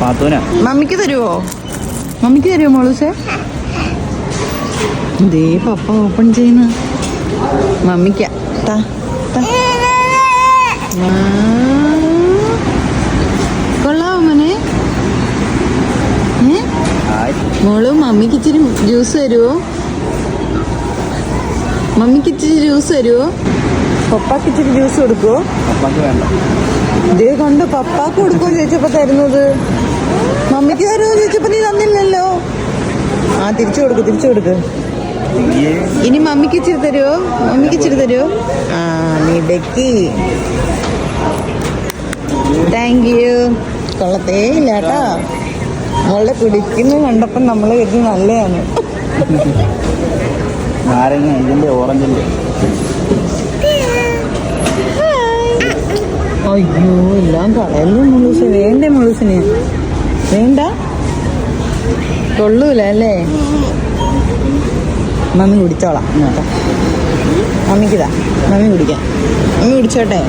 പാത്തൂന മമ്മിക്ക് തരുവോ? മമ്മിക്ക് തരുമോ മോളൂസേ? ദേ പപ്പ ഓപ്പൺ ചെയ്യുന്ന. മമ്മിക്ക. കൊള്ളാവോ മോനെ? മോൾ മമ്മിക്ക് ഇച്ചിരി ജ്യൂസ് തരുവോ? മമ്മിക്ക് ഇച്ചിരി ജ്യൂസ് തരുമോ പപ്പാക്ക് ഇച്ചിരി ജ്യൂസ് കൊടുക്കുവോ? ഇതേ കൊണ്ട് പപ്പാക്ക് കൊടുക്കുമോ ചോദിച്ചപ്പോ തരുന്നത്. മമ്മിക്ക് തരുമോ ചോദിച്ചപ്പോ നീ തന്നില്ലല്ലോ. ആ തിരിച്ചു കൊടുക്ക് തിരിച്ചു കൊടുക്ക്. ഇനി മമ്മിക്ക് ഇച്ചിരി തരുമോ മമ്മിക്ക് ഇച്ചിരി തരുമോ ആ മിടക്കി താങ്ക് യു കൊള്ളത്തേ ഇല്ല കേട്ടോ. മോളെ കുടിക്കുന്ന കണ്ടപ്പം നമ്മൾ കരുതി നല്ലതാണ്. നാരങ്ങ ഇതിന്റെ ഓറഞ്ചിന്റെ അയ്യോ എല്ലാം കളയല്ലേ മുളൂസ് വേണ്ടേ മുളൂസിന് വേണ്ട? കൊള്ളൂല അല്ലേ? മമ്മി കുടിച്ചോളാം. കേട്ടോ മമ്മിക്കിതാ മമ്മി കുടിക്കാം. മമ്മി കുടിച്ചോട്ടെ?